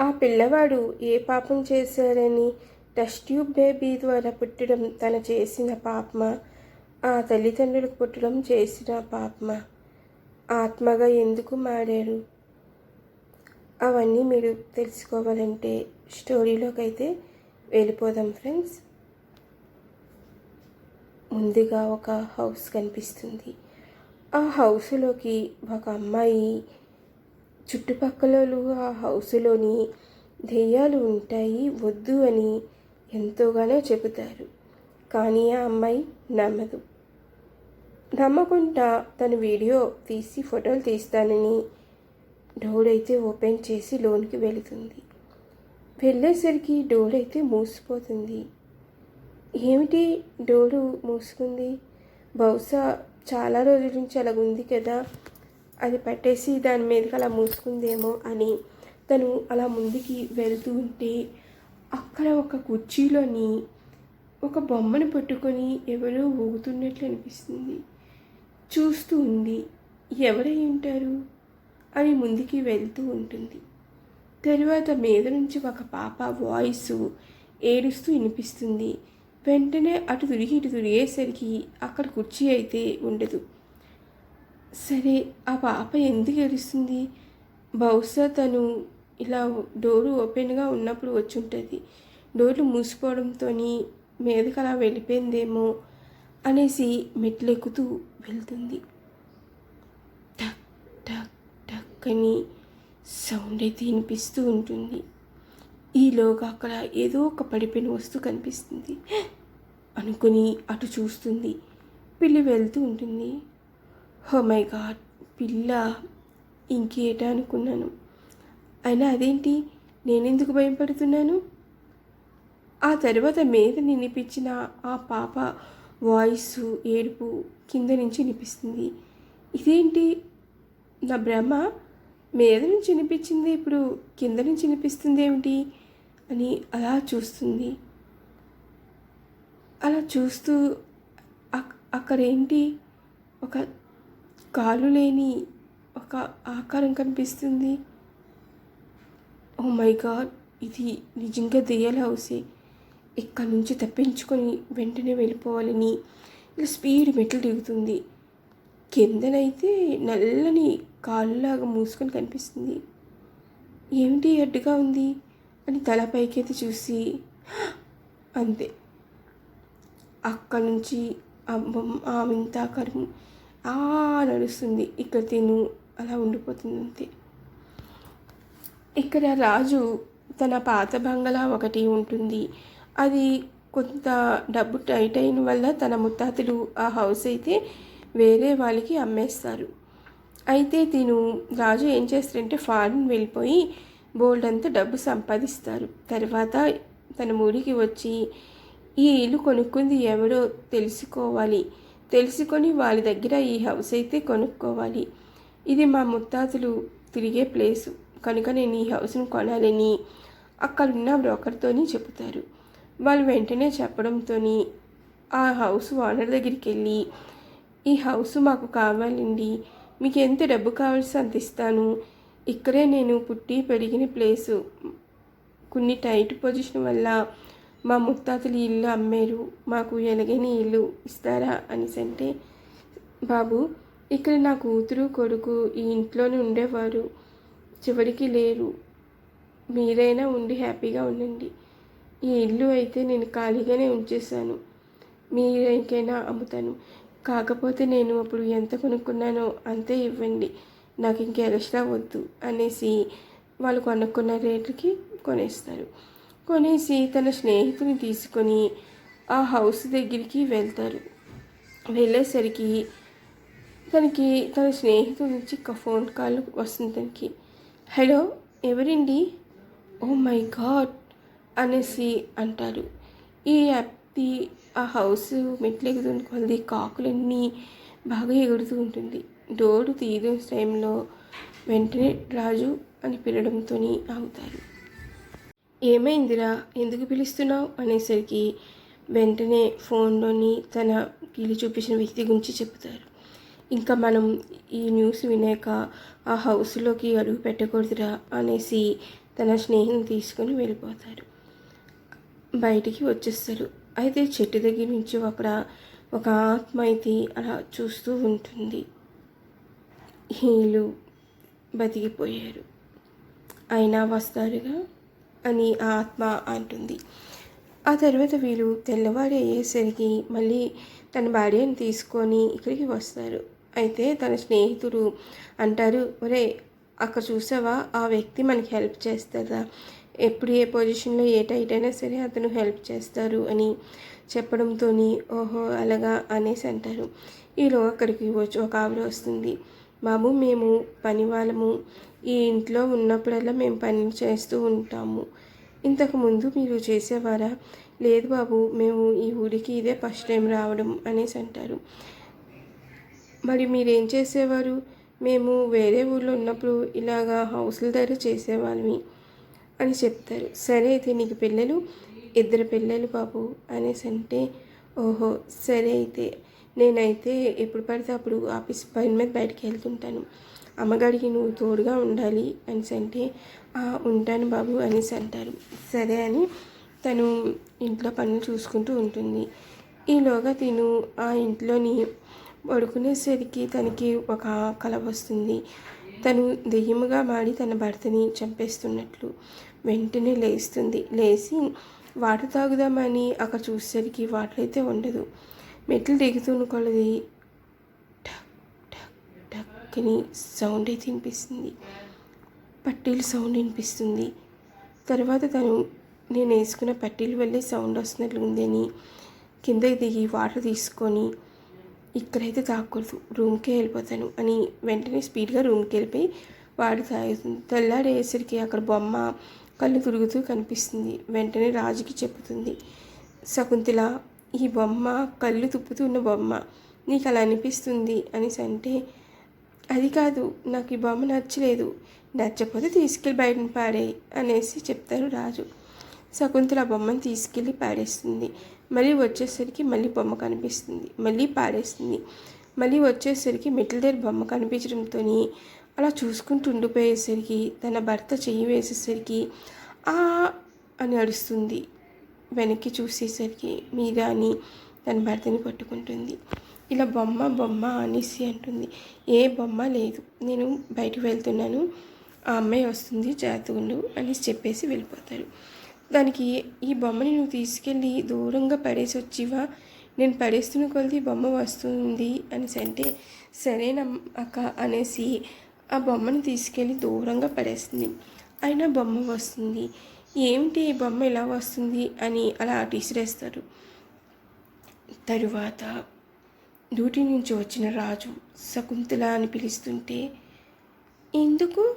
ఆ పిల్లవాడు ఏ పాపం చేశారని టెస్ట్ ట్యూబ్ బేబీ ద్వారా పుట్టడం తన చేసిన పాపమా? ఆ తల్లిదండ్రులకు పుట్టడం చేసిన పాపమా? ఆత్మగా ఎందుకు మారారు? అవన్నీ మీరు తెలుసుకోవాలంటే స్టోరీలోకి అయితే వెళ్ళిపోదాం ఫ్రెండ్స్. ముందుగా ఒక హౌస్ కనిపిస్తుంది. ఆ హౌస్లోకి ఒక అమ్మాయి చుట్టుపక్కల ఆ హౌస్లోని దెయ్యాలు ఉంటాయి వద్దు అని ఎంతోగానో చెబుతారు. కానీ ఆ అమ్మాయి నమ్మదు. నమ్మకుండా తను వీడియో తీసి ఫోటోలు తీస్తానని డోర్ అయితే ఓపెన్ చేసి లోనికి వెళుతుంది. వెళ్ళేసరికి డోర్ అయితే మూసిపోతుంది. ఏమిటి డోరు మూసుకుంది? బహుశా చాలా రోజుల నుంచి అలా ఉంది కదా. అది పెట్టేసి దాని మీదకి అలా మూసుకుందేమో అని తను అలా ముందుకి వెళ్తూ ఉంటే అక్కడ ఒక కుర్చీలోని ఒక బొమ్మను పట్టుకొని ఎవరో ఊగుతున్నట్లు అనిపిస్తుంది. చూస్తూ ఉంది. ఎవరై ఉంటారు? అని ముందుకి వెళ్తూ ఉంటుంది. తరువాత మీద నుంచి ఒక పాప వాయిస్ ఏడుస్తూ వినిపిస్తుంది. వెంటనే అటు తిరిగి ఇటు తిరిగేసరికి అక్కడ కుర్చీ అయితే ఉండదు. సరే ఆ పాప ఎందుకు ఏడుస్తుంది? బహుశా తను ఇలా డోరు ఓపెన్గా ఉన్నప్పుడు వచ్చి ఉంటుంది డోర్లు మూసుకోవడంతో మీదకి అలా వెళ్ళిపోయిందేమో అనేసి మెట్లెక్కుతూ వెళ్తుంది. టక్ టక్ టక్ అని సౌండ్ అయితే వినిపిస్తూ ఉంటుంది. ఈలోగా అక్కడ ఏదో ఒక పడిపోయిన వస్తువు కనిపిస్తుంది. అనుకుని అటు చూస్తుంది. పిల్లి వెళ్తూ ఉంటుంది. మై గాడ్ పిల్ల ఇంకేటా అనుకున్నాను. అయినా అదేంటి? నేనెందుకు భయపడుతున్నాను? ఆ తర్వాత మీద వినిపించిన ఆ పాప వాయిస్ ఏడుపు కింద నుంచి వినిపిస్తుంది. ఇదేంటి? నా భ్రమ? మీద నుంచి వినిపించింది ఇప్పుడు కింద నుంచి వినిపిస్తుంది ఏమిటి? అని అలా చూస్తుంది. అలా చూస్తూ అక్కడ అక్కడేంటి? ఒక కాలు లేని ఒక ఆకారం కనిపిస్తుంది. ఓ మై గాడ్ ఇది నిజంగా దెయ్యాల హౌసే. ఇక్కడ నుంచి తప్పించుకొని వెంటనే వెళ్ళిపోవాలని ఇలా స్పీడ్ మెట్లు దిగుతుంది. కిందనైతే నల్లని కాళ్ళలాగా మూసుకొని కనిపిస్తుంది. ఏమిటి అడ్డుగా ఉంది? అని తల పైకైతే చూసి అంతే. అక్కడ నుంచి ఆ బొమ్మ ఆ వింతాకారం ఆ నడుస్తుంది. ఇక్కడ తిను. అలా ఉండిపోతుంది అంతే ఇక్కడ రాజు తన పాత బంగళా ఒకటి ఉంటుంది. అది కొంత డబ్బు టైట్ అయిన వల్ల తన ముత్తాతలు ఆ హౌస్ అయితే వేరే వాళ్ళకి అమ్మేస్తారు. అయితే తిను. రాజు ఏం చేస్తారంటే ఫారిన్ వెళ్ళిపోయి బోల్డ్ అంతా డబ్బు సంపాదిస్తారు. తర్వాత తన ఊరికి వచ్చి ఈ ఇల్లు కొనుక్కుంది ఎవరో తెలుసుకోవాలి. తెలుసుకొని వాళ్ళ దగ్గర ఈ హౌస్ అయితే కొనుక్కోవాలి. ఇది మా ముత్తాతలు తిరిగే ప్లేసు. కనుక నేను ఈ హౌస్ను కొనాలని అక్కడున్న బ్రోకర్తోని చెబుతారు. వాళ్ళు వెంటనే చెప్పడంతో ఆ హౌస్ ఓనర్ దగ్గరికి వెళ్ళి ఈ హౌస్ మాకు కావాలండి. మీకు ఎంత డబ్బు కావాల్సి అంత ఇస్తాను. ఇక్కడే నేను పుట్టి పెరిగిన ప్లేసు. కొన్ని టైట్ పొజిషన్ వల్ల మా ముత్తాతలు ఇల్లు అమ్మేరు మాకు ఎలగని ఇల్లు ఇస్తారా అనేసి అంటే బాబు ఇక్కడ నా కూతురు కొడుకు ఈ ఇంట్లోనే ఉండేవారు చివరికి లేరు. మీరైనా ఉండి హ్యాపీగా ఉండండి. ఈ ఇల్లు అయితే నేను ఖాళీగానే ఉంచేసాను మీరైకైనా అమ్ముతాను. కాకపోతే నేను అప్పుడు ఎంత కొనుక్కున్నానో అంతే ఇవ్వండి. నాకు ఇంక ఎక్స్ట్రా వద్దు అనేసి వాళ్ళు కొనుక్కున్న రేట్లకి కొనేస్తారు. కొనేసి తన స్నేహితుని తీసుకొని ఆ హౌస్ దగ్గరికి వెళ్తారు. వెళ్ళేసరికి తనకి తన స్నేహితుడి నుంచి ఒక ఫోన్ కాల్ వస్తుంది తనకి. హలో ఎవరండి? Oh my God! అనేసి అంటారు. ఈ వ్యక్తి ఆ హౌస్ మెట్లెక్కుతున్న కొలది కాకులన్నీ బాగా ఎగురుతూ ఉంటుంది. డోరు తీయడం టైంలో వెంటనే రాజు అని పిలవడంతో ఆగుతారు. ఏమైందిరా? ఎందుకు పిలుస్తున్నావు? అనేసరికి వెంటనే ఫోన్లోని తన కీలు చూపించిన వ్యక్తి గురించి చెప్తారు ఇంకా మనం ఈ న్యూస్ వినాక ఆ హౌస్లోకి అడుగు పెట్టకూడదురా అనేసి తన స్నేహితుని తీసుకొని వెళ్ళిపోతారు బయటికి వచ్చేస్తారు అయితే చెట్టు దగ్గర నుంచి అక్కడ ఒక ఆత్మ అయితే అలా చూస్తూ ఉంటుంది. వీళ్ళు బతికిపోయారు. అయినా వస్తారుగా? అని ఆ ఆత్మ అంటుంది. ఆ తర్వాత వీళ్ళు తెల్లవారి అయ్యేసరికి మళ్ళీ తన భార్యను తీసుకొని ఇక్కడికి వస్తారు. అయితే తన స్నేహితుడు అంటారు ఒరే అక్కడ చూసావా? ఆ వ్యక్తి మనకి హెల్ప్ చేస్తారా ఎప్పుడు ఏ పొజిషన్లో ఏ టైట్ అయినా సరే అతను హెల్ప్ చేస్తారు అని చెప్పడంతో ఓహో అలాగా అనేసి అంటారు. ఈలో అక్కడికి వచ్చి ఒక ఆవిడ వస్తుంది. బాబు మేము పని వాళ్ళము. ఈ ఇంట్లో ఉన్నప్పుడల్లా మేము పని చేస్తూ ఉంటాము. ఇంతకుముందు మీరు చేసేవారా? లేదు బాబు మేము ఈ ఊరికి ఇదే ఫస్ట్ టైం రావడం అనేసి అంటారు. మరి మీరేం చేసేవారు? మేము వేరే ఊళ్ళో ఉన్నప్పుడు ఇలాగా హౌస్ల దగ్గర చేసేవాళ్ళమి అని చెప్తారు. సరే అయితే నీకు పిల్లలు ఇద్దరు పిల్లలు బాబు అనేసి అంటే ఓహో సరే అయితే. నేనైతే ఎప్పుడు పడితే అప్పుడు ఆఫీస్ పని మీద బయటకు వెళ్తుంటాను. అమ్మగారికి నువ్వు తోడుగా ఉండాలి అనేసి అంటే ఉంటాను బాబు అనేసి అంటారు. సరే అని తను ఇంట్లో పనులు చూసుకుంటూ ఉంటుంది. ఈలోగా తిను ఆ ఇంట్లోని పడుకునేసరికి తనకి ఒక కల వస్తుంది. తను దెయ్యముగా మాడి తన భర్తని చంపేస్తున్నట్లు వెంటనే లేస్తుంది. లేచి వాటర్ తాగుదామని అక్కడ చూసేసరికి వాటర్ అయితే ఉండదు. మెట్లు దిగుతున్న కొలది టక్ టక్ సౌండ్ అయితే వినిపిస్తుంది. పట్టీలు సౌండ్ వినిపిస్తుంది. తర్వాత తను నేను వేసుకున్న పట్టీలు వల్లే సౌండ్ వస్తున్నట్లు ఉందని కిందకి దిగి వాటర్ తీసుకొని ఇక్కడైతే తాగకూడదు రూమ్కే వెళ్ళిపోతాను అని వెంటనే స్పీడ్గా రూమ్కి వెళ్ళిపోయి వాడు తాగుతుంది. తెల్లారేసరికి అక్కడ బొమ్మ కళ్ళు తిరుగుతూ కనిపిస్తుంది. వెంటనే రాజుకి చెబుతుంది శకుంతల ఈ బొమ్మ కళ్ళు తుప్పుతున్న బొమ్మ. నీకు అలా అనిపిస్తుంది అనేసి అంటే అది కాదు నాకు ఈ బొమ్మ నచ్చలేదు. నచ్చకపోతే తీసుకెళ్ళి బయటను పాడేయి అనేసి చెప్తారు రాజు. శకుంతల ఆ బొమ్మను తీసుకెళ్ళి పాడేస్తుంది మళ్ళీ వచ్చేసరికి మళ్ళీ బొమ్మ కనిపిస్తుంది. మళ్ళీ పాడేస్తుంది మళ్ళీ వచ్చేసరికి మెట్ల దగ్గర బొమ్మ కనిపించడంతో అలా చూసుకుంటూ ఉండిపోయేసరికి తన భర్త చెయ్యి వేసేసరికి ఆ! అని అడుస్తుంది వెనక్కి చూసేసరికి మీరా అని తన భర్తని పట్టుకుంటుంది ఇలా బొమ్మ బొమ్మ అనేసి అంటుంది. ఏ బొమ్మ లేదు. నేను బయటకు వెళ్తున్నాను. ఆ అమ్మాయి వస్తుంది. జాతకుండు అనేసి చెప్పేసి వెళ్ళిపోతారు. దానికి ఈ బొమ్మని నువ్వు తీసుకెళ్ళి దూరంగా పడేసి వచ్చివా నేను పడేస్తున్న కొలది బొమ్మ వస్తుంది అనేసి అంటే సరేనా అక్క అనేసి ఆ బొమ్మని తీసుకెళ్ళి దూరంగా పడేస్తుంది. అయినా బొమ్మ వస్తుంది. ఏమిటి ఈ బొమ్మ ఇలా వస్తుంది? అని అలా తీసిరేస్తారు తరువాత డ్యూటీ నుంచి వచ్చిన రాజు శకుంతల అని పిలుస్తుంటే ఎందుకు?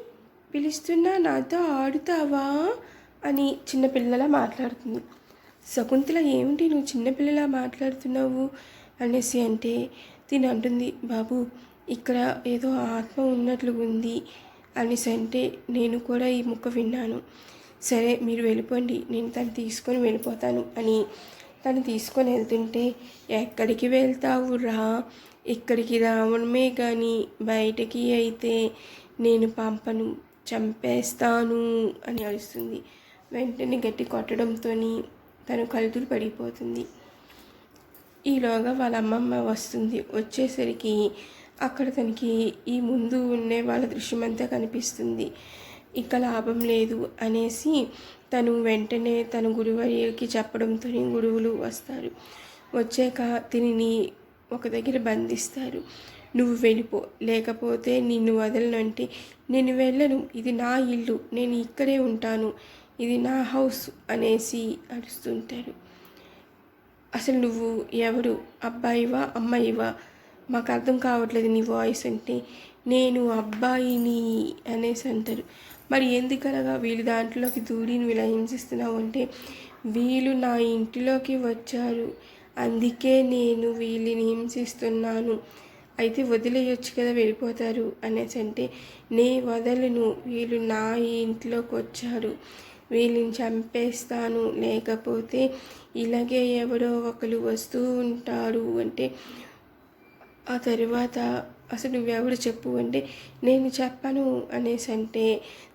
పిలుస్తున్నా నాతో ఆడుతావా? అని చిన్నపిల్లలా మాట్లాడుతుంది. శకుంతల ఏమిటి నువ్వు చిన్నపిల్లలా మాట్లాడుతున్నావు? అనేసి అంటే తిని అంటుంది. బాబు ఇక్కడ ఏదో ఆత్మ ఉన్నట్లు ఉంది అనేసి అంటే నేను కూడా ఈ ముక్క విన్నాను. సరే మీరు వెళ్ళిపోండి. నేను తను తీసుకొని వెళ్ళిపోతాను అని తను తీసుకొని వెళ్తుంటే ఎక్కడికి వెళ్తావు రా? ఇక్కడికి రావడమే కానీ బయటకి అయితే నేను పంపను చంపేస్తాను అని అరుస్తుంది. వెంటనే గట్టి కొట్టడంతో తను కలుతులు పడిపోతుంది. ఈలోగా వాళ్ళ అమ్మమ్మ వస్తుంది. వచ్చేసరికి అక్కడ తనకి ఈ ముందు ఉండే వాళ్ళ దృశ్యమంతా కనిపిస్తుంది. ఇక లాభం లేదు అనేసి తను వెంటనే తన గురువర్యకి చెప్పడంతో గురువులు వస్తారు. వచ్చాక దీనిని ఒక దగ్గర బంధిస్తారు. నువ్వు వెళ్ళిపో లేకపోతే నిన్ను వదలను అంటే నేను వెళ్ళను ఇది నా ఇల్లు నేను ఇక్కడే ఉంటాను ఇది నా హౌస్ అనేసి అరుస్తుంటారు. అసలు నువ్వు ఎవరు? అబ్బాయివా? అమ్మాయివా? మాకు అర్థం కావట్లేదు నీ వాయిస్ అంటే నేను అబ్బాయిని అనేసి అంటారు. మరి ఎందుకనగా వీళ్ళు దాంట్లోకి దూడిని నువ్వు హింసిస్తున్నావు అంటే వీళ్ళు నా ఇంటిలోకి వచ్చారు. అందుకే నేను వీళ్ళని హింసిస్తున్నాను. అయితే వదిలేయొచ్చు కదా వెళ్ళిపోతారు అనేసి అంటే నే వదలను. వీళ్ళు నా ఇంట్లోకి వచ్చారు. వీళ్ళని చంపేస్తాను. లేకపోతే ఇలాగే ఎవరో ఒకరు వస్తూ ఉంటారు అంటే ఆ తర్వాత అసలు నువ్వెవడు చెప్పు అంటే నేను చెప్పను అనేసి అంటే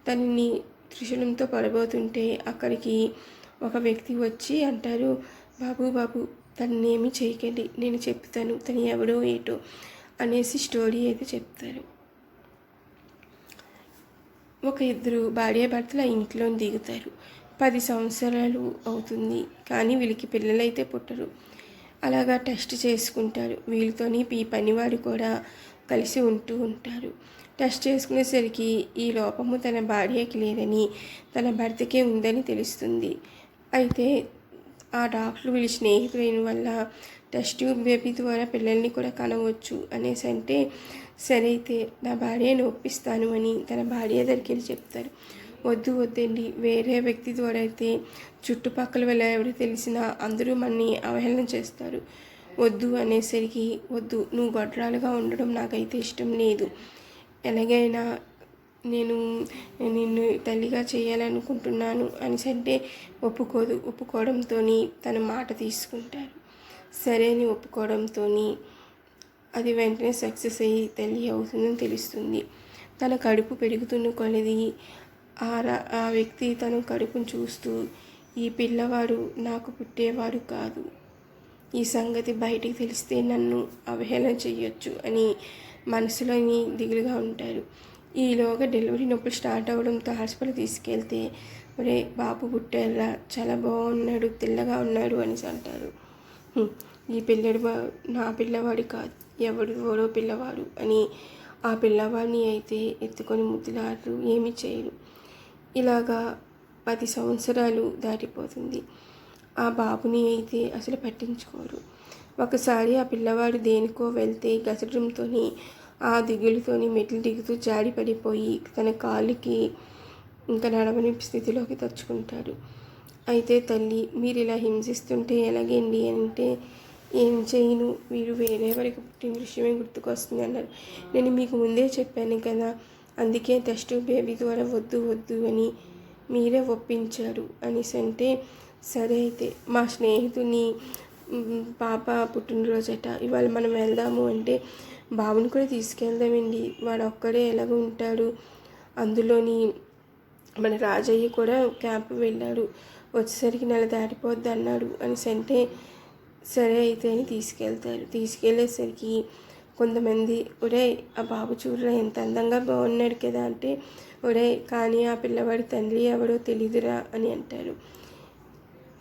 తనని త్రిశూలంతో పడబోతుంటే అక్కడికి ఒక వ్యక్తి వచ్చి అంటారు బాబు బాబు తనేమి చేయకండి నేను చెప్తాను తను ఎవడో ఏటో అనేసి స్టోరీ అయితే చెప్తారు. ఒక ఇద్దరు భార్యాభర్తలు ఆ ఇంట్లో దిగుతారు. పది సంవత్సరాలు అవుతుంది కానీ వీళ్ళకి పిల్లలైతే పుట్టరు. అలాగా టెస్ట్ చేసుకుంటారు. వీళ్ళతోని ఈ పనివాడు కూడా కలిసి ఉంటూ ఉంటారు. టెస్ట్ చేసుకునేసరికి ఈ లోపము తన భార్యకి లేదని తన భర్తకే ఉందని తెలుస్తుంది. అయితే ఆ డాక్టర్ వీళ్ళ స్నేహితులైన వల్ల టెస్ట్ ట్యూబ్ బేబీ ద్వారా పిల్లల్ని కూడా కనవచ్చు అనేసి అంటే సరే అయితే నా భార్యను ఒప్పిస్తాను అని తన భార్య దగ్గరికి చెప్తారు. వద్దు వద్దండి. వేరే వ్యక్తి ద్వారా అయితే చుట్టుపక్కల వెళ్ళ ఎవరు తెలిసినా అందరూ మనని అవహేళన చేస్తారు. వద్దు అనేసరికి వద్దు నువ్వు గొడ్రాలుగా ఉండడం నాకైతే ఇష్టం లేదు. ఎలాగైనా నేను నిన్ను తల్లిగా చేయాలనుకుంటున్నాను అనేసి అంటే ఒప్పుకోదు. ఒప్పుకోవడంతో తన మాట తీసుకుంటారు. సరే అని ఒప్పుకోవడంతో అది వెంటనే సక్సెస్ అయ్యి తల్లి అవుతుందని తెలుస్తుంది. తన కడుపు పెరుగుతున్న కొలది ఆ వ్యక్తి తన కడుపును చూస్తూ ఈ పిల్లవాడు నాకు పుట్టేవాడు కాదు. ఈ సంగతి బయటికి తెలిస్తే నన్ను అవహేళన చేయొచ్చు అని మనసులోని దిగులుగా ఉంటారు. ఈలోగా డెలివరీ నొప్పులు స్టార్ట్ అవ్వడంతో హాస్పిటల్ తీసుకెళ్తే ఒరే బాబు పుట్టారా చాలా బాగున్నాడు తెల్లగా ఉన్నాడు అనేసి అంటారు. ఈ పిల్లడు నా పిల్లవాడు కాదు ఎవడు ఎవరో పిల్లవాడు అని ఆ పిల్లవాడిని అయితే ఎత్తుకొని ముద్దులాడరు ఏమీ చేయరు. ఇలాగా పది సంవత్సరాలు దాటిపోతుంది. ఆ బాబుని అయితే అసలు పట్టించుకోరు. ఒకసారి ఆ పిల్లవాడు దేనికో వెళ్తే గసడంతో ఆ దిగులుతోని మెట్లు దిగుతూ జాడి పడిపోయి తన కాలుకి ఇంకా నడవని స్థితిలోకి తెచ్చుకుంటాడు. అయితే తల్లి మీరు ఇలా హింసిస్తుంటే ఎలాగండి అంటే ఏం చేయను మీరు వేరే వారికి పుట్టిన విషయమే గుర్తుకొస్తుంది అన్నారు. నేను మీకు ముందే చెప్పాను కదా అందుకే టెస్ట్ బేబీ ద్వారా వద్దు వద్దు అని మీరే ఒప్పించారు అనేసి అంటే సరే అయితే మా స్నేహితుని పాప పుట్టినరోజు అట ఇవాళ మనం వెళ్దాము అంటే బాబుని కూడా తీసుకెళ్దామండి. వాడు ఒక్కడే ఎలాగో ఉంటాడు. అందులోని మన రాజయ్య కూడా క్యాంప్ వెళ్ళాడు. వచ్చేసరికి నెల దాటిపోద్ది అన్నాడు అనేసి అంటే సరే అయితే అని తీసుకెళ్తారు తీసుకెళ్ళేసరికి కొంతమంది ఒరే ఆ బాబు చూడరా ఎంత అందంగా బాగున్నాడు కదా అంటే ఒరే కానీ ఆ పిల్లవాడి తండ్రి ఎవడో తెలియదురా అని అంటారు.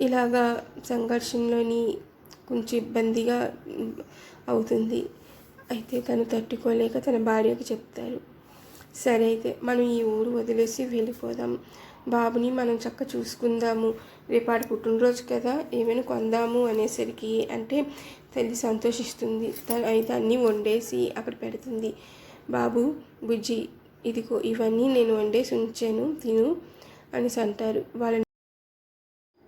ఇలాగా సంఘర్షణలోని కొంచెం ఇబ్బందిగా అవుతుంది. అయితే తను తట్టుకోలేక తన భార్యకు చెప్తారు. సరే అయితే మనం ఈ ఊరు వదిలేసి వెళ్ళిపోదాం. బాబుని మనం చక్క చూసుకుందాము. రేపాటి పుట్టినరోజు కదా ఏమైనా కొందాము అనేసరికి అంటే తల్లి సంతోషిస్తుంది. తను అయితే అన్నీ వండేసి అక్కడ పెడుతుంది. బాబు బుజ్జి ఇదిగో ఇవన్నీ నేను వండేసి ఉంచాను తిను అనేసి అంటారు. వాళ్ళని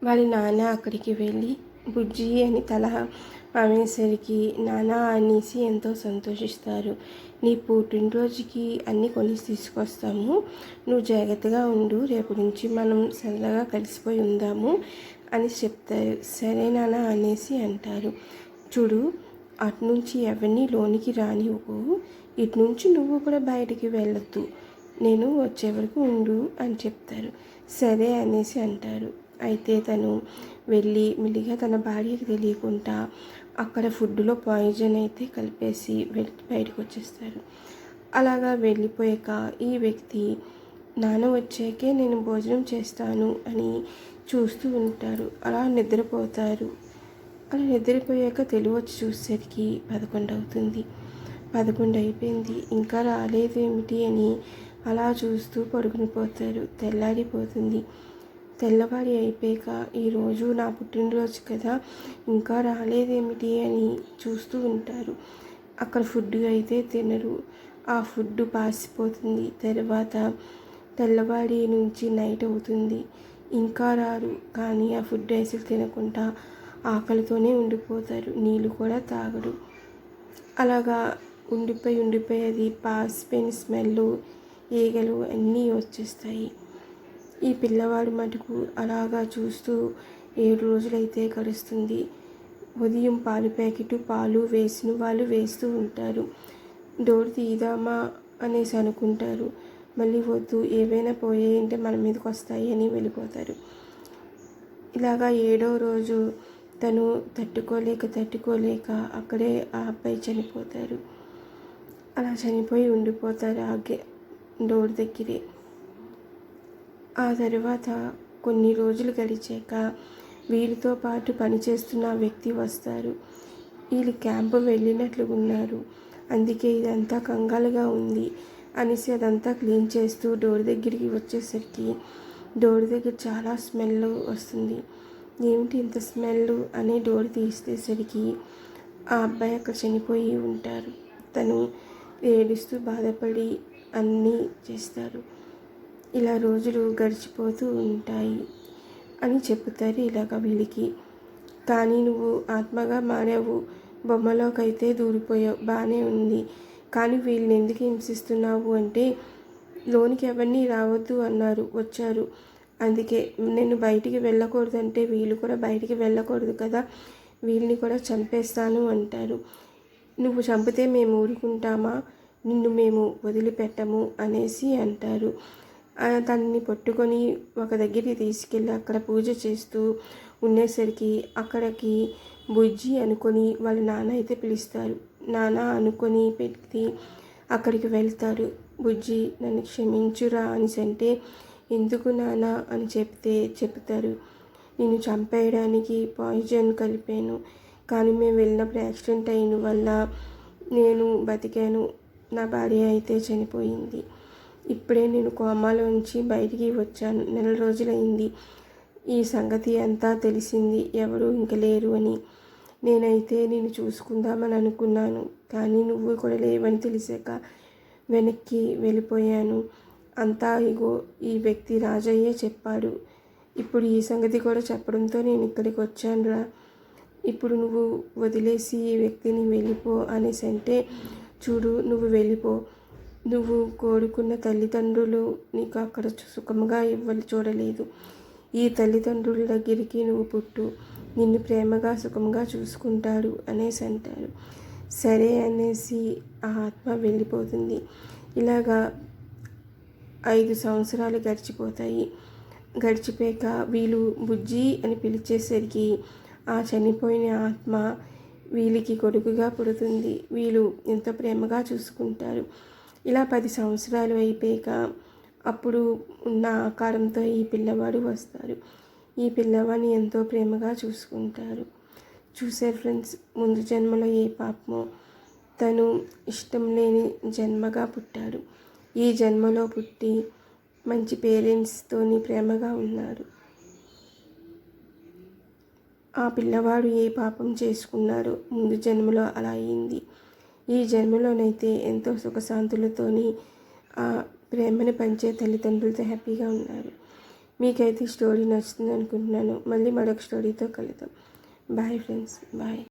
వాళ్ళ నాన్న అక్కడికి వెళ్ళి బుజ్జి అని తల అనేసరికి నాన్న అనేసి ఎంతో సంతోషిస్తారు. నీ పుట్టినరోజుకి అన్నీ కొని తీసుకొస్తాము. నువ్వు జాగ్రత్తగా ఉండు. రేపు నుంచి మనం సరదాగా కలిసిపోయి ఉందాము అని చెప్తారు. సరే నాన్న అనేసి అంటారు. చూడు అటు నుంచి ఎవరిని లోనికి రానివ్వు ఇటు నుంచి నువ్వు కూడా బయటికి వెళ్ళొద్దు. నేను వచ్చే వరకు ఉండు అని చెప్తారు. సరే అనేసి అంటారు. అయితే తను వెళ్ళి మెల్లిగా తన భార్యకి తెలియకుండా అక్కడ ఫుడ్లో పాయిజన్ అయితే కలిపేసి వెళ్ళి బయటకు వచ్చేస్తారు అలాగా వెళ్ళిపోయాక ఈ వ్యక్తి నాన్న వచ్చాకే నేను భోజనం చేస్తాను అని చూస్తూ ఉంటారు. అలా నిద్రపోతారు. అలా నిద్రపోయాక తెలివచ్చి చూసేసరికి పదకొండు అవుతుంది పదకొండు అయిపోయింది ఇంకా రాలేదేమిటి అని అలా చూస్తూ పడుకుని పోతారు. తెల్లారిపోతుంది. తెల్లవారి అయిపోయాక ఈరోజు నా పుట్టినరోజు కదా ఇంకా రాలేదేమిటి అని చూస్తూ ఉంటారు. అక్కడ ఫుడ్ అయితే తినరు. ఆ ఫుడ్ పాసిపోతుంది. తర్వాత తెల్లవారి నుంచి నైట్ అవుతుంది. ఇంకా రారు. కానీ ఆ ఫుడ్ అసలు తినకుండా ఆకలితోనే ఉండిపోతారు. నీళ్ళు కూడా తాగరు. అలాగా ఉండిపోయి ఉండిపోయి అది పాసిపోయిన స్మెల్ ఈగలు అన్నీ వచ్చేస్తాయి. ఈ పిల్లవాడు మటుకు అలాగా చూస్తూ ఏడు రోజులైతే గడుస్తుంది. ఉదయం పాలు ప్యాకెట్ పాలు వేసిన వాళ్ళు వేస్తూ ఉంటారు. డోర్ తీదామా అనేసి అనుకుంటారు. మళ్ళీ వద్దు ఏవైనా పోయాయంటే మన మీదకి వస్తాయి అని వెళ్ళిపోతారు. ఇలాగా ఏడో రోజు తను తట్టుకోలేక తట్టుకోలేక అక్కడే ఆ అబ్బాయి చనిపోతారు. అలా చనిపోయి ఉండిపోతారు ఆ గే డోర్ దగ్గరే. ఆ తర్వాత కొన్ని రోజులు గడిచాక వీరితో పాటు పనిచేస్తున్న వ్యక్తి వస్తారు. వీళ్ళు క్యాంపు వెళ్ళినట్లు ఉన్నారు. అందుకే ఇదంతా కంగాలుగా ఉంది అనేసి అదంతా క్లీన్ చేస్తూ డోర్ దగ్గరికి వచ్చేసరికి డోర్ దగ్గర చాలా స్మెల్ వస్తుంది. ఏమిటి ఇంత స్మెల్ అని డోర్ తీసేసరికి ఆ అబ్బాయి అక్కడ చనిపోయి ఉంటారు. తను ఏడుస్తూ బాధపడి అన్నీ చేస్తారు. ఇలా రోజులు గడిచిపోతూ ఉంటాయి అని చెప్తారు ఇలాగ వీళ్ళకి. కానీ నువ్వు ఆత్మగా మారావు. బొమ్మలోకైతే దూరిపోయావు. బాగానే ఉంది. కానీ వీళ్ళని ఎందుకు హింసిస్తున్నావు అంటే లోనికి ఎవరిని రావద్దు అన్నారు. వచ్చారు. అందుకే నేను బయటికి వెళ్ళకూడదంటే వీళ్ళు కూడా బయటికి వెళ్ళకూడదు కదా. వీళ్ళని కూడా చంపేస్తాను అంటారు. నువ్వు చంపితే మేము ఊరుకుంటామా? నిన్ను మేము వదిలిపెట్టము అనేసి అంటారు. తనని పట్టుకొని ఒక దగ్గరికి తీసుకెళ్ళి అక్కడ పూజ చేస్తూ ఉండేసరికి అక్కడికి బుజ్జి అనుకొని వాళ్ళ నాన్న అయితే పిలుస్తారు. నాన్న అనుకొని పెట్టి అక్కడికి వెళ్తారు. బుజ్జి నన్ను క్షమించురా అని అంటే ఎందుకు నాన్న అని చెప్తే చెప్తారు. నేను చంపేయడానికి పాయిజన్ కలిపాను. కానీ మేము వెళ్ళినప్పుడు యాక్సిడెంట్ అయిన వల్ల నేను బతికాను. నా భార్య అయితే చనిపోయింది. ఇప్పుడే నేను కోమాలోంచి బయటికి వచ్చాను. నెల రోజులైంది. ఈ సంగతి అంతా తెలిసింది. ఎవరు ఇంక లేరు అని. నేనైతే నేను చూసుకుందామని అనుకున్నాను. కానీ నువ్వు కూడా లేవని తెలిసాక వెనక్కి వెళ్ళిపోయాను. అంతా ఇగో ఈ వ్యక్తి రాజయ్యే చెప్పాడు. ఇప్పుడు ఈ సంగతి కూడా చెప్పడంతో నేను ఇక్కడికి వచ్చానురా ఇప్పుడు నువ్వు వదిలేసి ఈ వ్యక్తిని వెళ్ళిపో అనేసి అంటే చూడు నువ్వు వెళ్ళిపో. నువ్వు కోరుకున్న తల్లిదండ్రులు నీకు అక్కడ సుఖంగా ఇవ్వాలి చూడలేదు. ఈ తల్లిదండ్రుల దగ్గరికి నువ్వు పుట్టు. నిన్ను ప్రేమగా సుఖంగా చూసుకుంటాడు అనేసి అంటారు సరే అనేసి ఆ ఆత్మ వెళ్ళిపోతుంది. ఇలాగా ఐదు సంవత్సరాలు గడిచిపోతాయి. గడిచిపోయాక వీళ్ళు బుజ్జి అని పిలిచేసరికి ఆ చనిపోయిన ఆత్మ వీళ్ళకి కొడుకుగా పుడుతుంది. వీళ్ళు ఎంతో ప్రేమగా చూసుకుంటారు. ఇలా పది సంవత్సరాలు అయిపోయాక అప్పుడు ఉన్న ఆకారంతో ఈ పిల్లవాడు వస్తారు. ఈ పిల్లవాడిని ఎంతో ప్రేమగా చూసుకుంటారు. చూసారు ఫ్రెండ్స్ ముందు జన్మలో ఏ పాపమో తను ఇష్టం లేని జన్మగా పుట్టాడు. ఈ జన్మలో పుట్టి మంచి పేరెంట్స్తోని ప్రేమగా ఉన్నాడు ఆ పిల్లవాడు ఏ పాపం చేసుకున్నారో ముందు జన్మలో అలా అయింది. ఈ జన్మలోనైతే ఎంతో సుఖశాంతులతోని ఆ ప్రేమని పంచే తల్లిదండ్రులతో హ్యాపీగా ఉన్నారు. మీకైతే స్టోరీ నచ్చుతుంది అనుకుంటున్నాను మళ్ళీ మరొక స్టోరీతో కలుద్దాం. Bye friends. బాయ్.